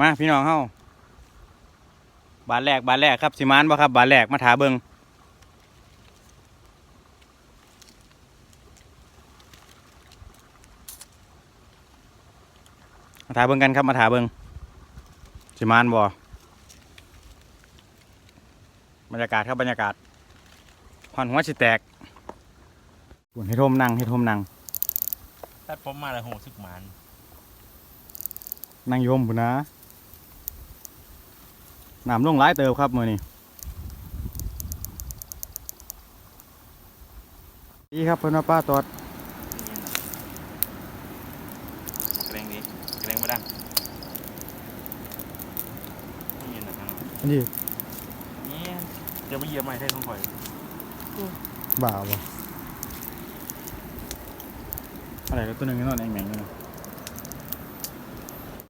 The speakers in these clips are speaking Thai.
มาพี่น้องเฮาบานแรกบานแรกครับสิมานบ่ครับ บานแรกมาถาเบิงมาถาเบิงกันครับมาถาเบิงสิมานบ่บรรยากาศครับบรรยากาศหอนหัวสิแตกปุ่นให้ทมนั่งให้ทมนั่งถ้าผมมาแล้วโหสึกหมานนั่งโยมปุ่นนะ น้ำลงหลายเติบครับมือนี้ดีครับเพิ่นว่าป้าตอดเกรงดีเกรงไม่ดังนี่นะครับอันนี้นี่จะไปเหยียบไม้ใช่ของข่อยบ่าวบ่อะไรก็ตัวหนึงนอนแองแมงอยู่นะ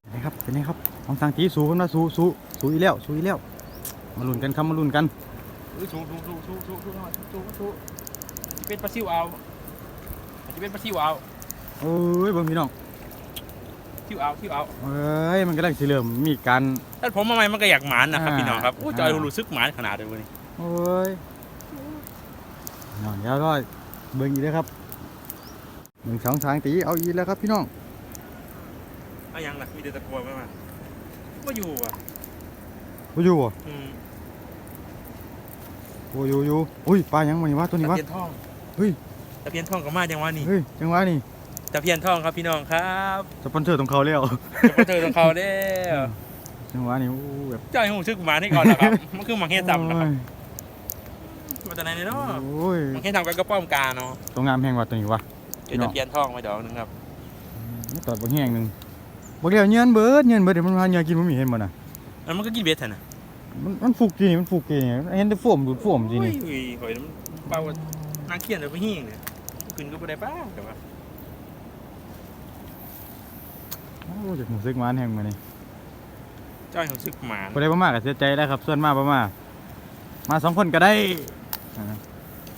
เป็นไงครับเป็นไงครับลองสั่งตีสูขึ้นมาสูสู สูอีแล้วสูอีแล้วมาลุ้นกันครับมาลุ้นกันเอ้ยสูสูสูสูสูสูหน่อยสูสูจะเป็นปลาซิวเอาจะเป็นปลาซิวเอาโอ้ยเบิ่งพี่น้องซิวเอาซิวเอาเอ้ยมันกำลังสิเริ่มมีการถ้าผมมาใหม่มันก็อยากหมานนะครับอ่าพี่น้องครับอู้จอยอ่ารู้สึกหมานขนาดเลยวันนี้โอ้ยน้องเดี๋ยวรอเบิ่งอีกแล้วครับหนึ่งสองสามตีเอาอีกแล้วครับพี่น้องเอายังล่ะมีแต่ตะโกนมามาว่าอยู่อะ บ่อยู่บ่อืมโอ้อยู่อยู่อุ้ยปลายังมันนี่วะตัวนี้ตะวะ เพียนทองเฮ้ย ตะเพียนทองกับมาจังหวะนี้เฮ้ยจังหวะนี่ตะเพียนทองครับพี่น้องครับสปอนเซอร์ของเขาแล้วจะมาเจอตรงเขาเด้อจังหวะนี่โอ้แบบจอยหูซึกหมานี่ก่อนนะครับ มันคือหมังเฮ็ดต่ำนะครับมาจากไหนเนี่ยเนาะโอ้ยหมังเฮ็ดต่ำกับกระป้อมกาเนาะตัวงามแห้งว่ะตัวนี้วะเดี๋ยวจะเพียนทองไปดอกหนึงครับนี่ตอดบ่แห้งหนึงบ่เดียวเงียนเบิดเงียนเบิดเดี๋ยวมันมาเงียกินบ่มีเห็นบ่น่ะ แล้วมันก็กินเบ็ดเถอะนะมันมันฟุกจริงมันฟุกจริงเห็นแต่ฟ่วมดูดฟ่วมจริงโอ้นี่ยหอยมันเบาว่านั่งเขียนเลยไปหิ้งเนี่ยขึ้นก็ไม่ได้ป้าแต่ว่าโอ้ยรู้สึกมันแห้งมานี่จอยหูซึกหมาบ่ได้บ่มาก็เสียใจแล้วครับส่วนมาบ่มามาสองคนก็ได้อ่า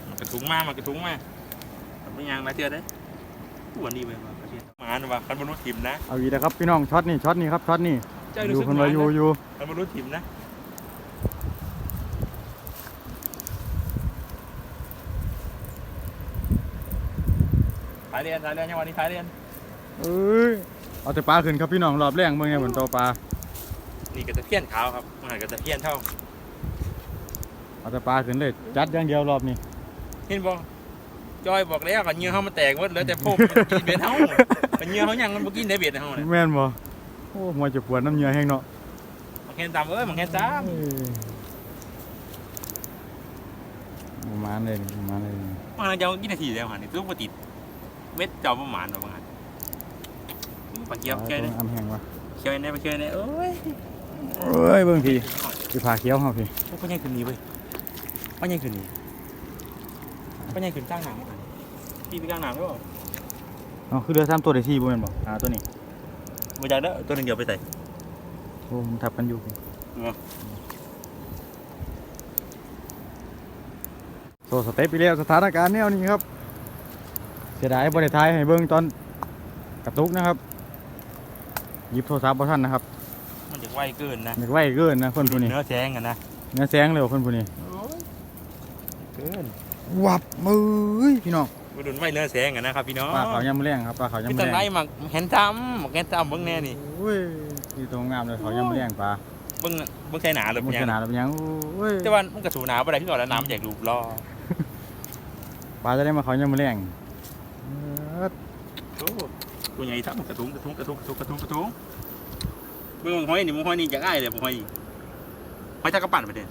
มันกระทุ้งมามันกระทุ้งมาแต่ไม่ยังนะเชื่อได้อ้วนนี่ไปว่ะกระเทียมหมานะว่าคันบรรลุถิ่มนะเอาอีกแล้วครับพี่น้องช็อตนี่ช็อตนี่ครับช็อตนี่ จอยอรู้ยู่สึกเพิ่นหมาว่าอยู่นะอยู่คันบรรลุถิ่มนะท้ายเรียนท้ายเรียนยังวันนี้ท้ายเรียนเอ้ยเอาแต่ปลาขึ้นครับพี่น้องรอบแรกเมืองเนี่ยเหมือนตัวปลานี่ก็จะเพี้ยนขาวครับมันก็จะเพี้ยนเท่าเอาแต่ปลาขึ้นเลยจัดอย่างเดียวรอบนี้เห็นบ่จอยบอกแล้วก็เหงื่อเฮามันแตกหมดเหลือแต่พวกมันกินเบ็ดเฮาแต่เหงื่อเฮายังมันบ่กินได้เบ็ดเฮาเนี่ยแม่นบ่ โอ้หัวจะปวดน้ำเหงื่อแห้งเนาะ มันแค่ตามเอ้ยมันแค่ตามเอ้ยประมาณเลยประมาณเลยมันจะเอากี่นาทีแล้วหั่นนี่ตู้บ่ติดเม็ดเจ้าประมาณว่าบางอันปลาเกี๊ยวแค่นี้อำแห้งวะเคี้ยวได้ไปเคี้ยวได้เอ้ยเอ้ยเบิ่งพี่พี่พาเคี้ยวเฮาพี่พวกมันยังขึ้นนี่เว้ยมันยังขึ้นนี่มันยังขึ้นกลางหนังพี่ไปกลางหนังด้วยอ๋อคือเรือ3ตัวได้4บ่แม่นบ่อ่าตัวนี้ บ่อยากเด้อตัวหนึงเดียวไปใส่โอ้มันทับกันอยู่พี่เนาะโซสเต็ปไปแล้วสถานการณ์แนวนี้ครับ เสียดายบ่ได้ถ่ายให้เบิ่งตอนกระตุกนะครับหยิบโทรศัพท์บ่ทันนะครับมันจะไวเกินนะอยากไวเกินนะคนผู้นี้เนื้อแซงอะนะเนื้อแสงเลยว่ะคนผู้นี้เกินวับมือพี่น้อง มาดุนไวเนื้อแซงอะนะครับพี่น้องปลาเขาวยำแรงครับปลาเขาวยำพี่แรตอนงไหนมักเห็นทำมักเห็นทำเบิ่งแน่นี่โอ้ยอยู่ตรงงามเลยเขาวยำแรงปลาเบิ่งเบิ่งใส่หนาเลยมุเป็นขยังนาดเป็นหยังโอ้ยแต่ว่ามันกระสูหนาบ่ได้คือก่อนแล้วน้ำมันแจกรูปรอปลาจะได้มาเขาวยำแรงเอิ้ดโอ้ตัวใหญ่ทับกระทุงกระทุงกระทุงกระทุงกระทุงกระทุงเบิ่งหอยนี่มึงหอยนี่อยากอ้ายเลยบ่หอยนี่หอยตะกระปั่นไปเด้อ